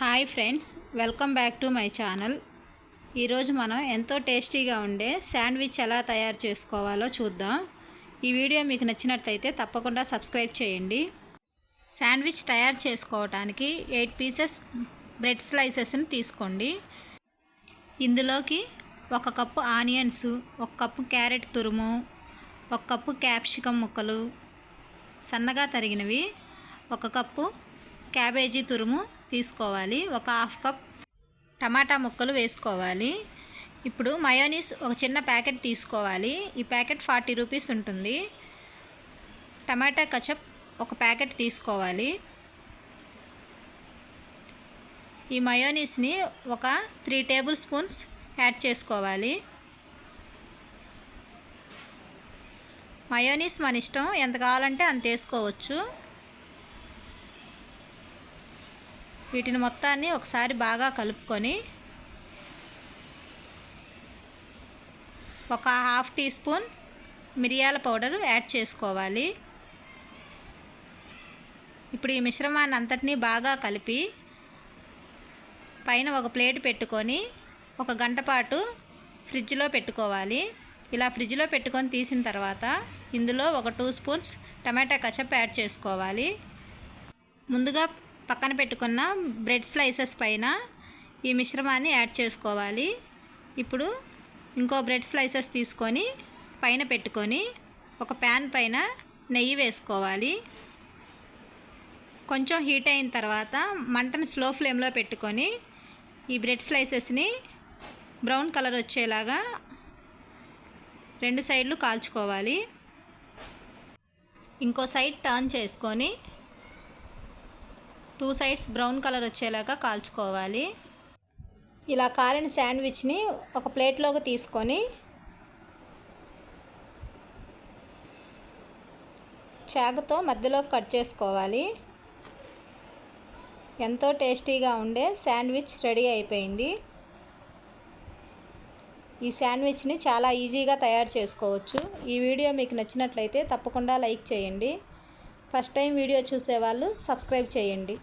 Hi friends welcome back to my channel. ఈరోజు మనం ఎంతో టేస్టీగా ఉండే శాండ్విచ్ ఎలా తయారు చేసుకోవాలో చూద్దాం. ఈ వీడియో మీకు నచ్చినట్లయితే తప్పకుండా సబ్స్క్రైబ్ చేయండి. శాండ్విచ్ తయారు చేసుకోవడానికి ఎయిట్ పీసెస్ బ్రెడ్ స్లైసెస్ని తీసుకోండి. ఇందులోకి ఒక కప్పు ఆనియన్స్ ఒక కప్పు క్యారెట్ తురుము ఒక కప్పు క్యాప్సికమ్ ముక్కలు సన్నగా తరిగినవి ఒక కప్పు క్యాబేజీ తురుము తీసుకోవాలి. ఒక హాఫ్ కప్ టమాటా ముక్కలు వేసుకోవాలి. ఇప్పుడు మయోనీస్ ఒక చిన్న ప్యాకెట్ తీసుకోవాలి. ఈ ప్యాకెట్ ఫార్టీ రూపీస్ ఉంటుంది. టమాటా కచప్ ఒక ప్యాకెట్ తీసుకోవాలి. ఈ మయోనీస్ని ఒక త్రీ టేబుల్ స్పూన్స్ యాడ్ చేసుకోవాలి. మయోనీస్ మన ఇష్టం. ఎంత కావాలంటే అంత వేసుకోవచ్చు. వీటిని మొత్తాన్ని ఒకసారి బాగా కలుపుకొని ఒక హాఫ్ టీ స్పూన్ మిరియాల పౌడర్ యాడ్ చేసుకోవాలి. ఇప్పుడు ఈ మిశ్రమాన్ని అంతటినీ బాగా కలిపి పైన ఒక ప్లేట్ పెట్టుకొని ఒక గంట పాటు ఫ్రిడ్జ్లో పెట్టుకోవాలి. ఇలా ఫ్రిడ్జ్లో పెట్టుకొని తీసిన తర్వాత ఇందులో ఒక two spoons tomato ketchup add చేసుకోవాలి. ముందుగా పక్కన పెట్టుకున్న బ్రెడ్ స్లైసెస్ పైన ఈ మిశ్రమాన్ని యాడ్ చేసుకోవాలి. ఇప్పుడు ఇంకో బ్రెడ్ స్లైసెస్ తీసుకొని పైన పెట్టుకొని ఒక ప్యాన్ పైన నెయ్యి వేసుకోవాలి. కొంచెం హీట్ అయిన తర్వాత మంటను స్లో ఫ్లేమ్లో పెట్టుకొని ఈ బ్రెడ్ స్లైసెస్ని బ్రౌన్ కలర్ వచ్చేలాగా రెండు సైడ్లు కాల్చుకోవాలి. ఇంకో సైడ్ టర్న్ చేసుకొని టూ సైడ్స్ బ్రౌన్ కలర్ వచ్చేలాగా కాల్చుకోవాలి. ఇలా కాలిన శాండ్విచ్ని ఒక ప్లేట్లోకి తీసుకొని చాకుతో మధ్యలో కట్ చేసుకోవాలి. ఎంతో టేస్టీగా ఉండే శాండ్విచ్ రెడీ అయిపోయింది. ఈ శాండ్విచ్ని చాలా ఈజీగా తయారు చేసుకోవచ్చు. ఈ వీడియో మీకు నచ్చినట్లయితే తప్పకుండా లైక్ చేయండి. ఫస్ట్ టైం వీడియో చూసేవాళ్ళు సబ్స్క్రైబ్ చేయండి.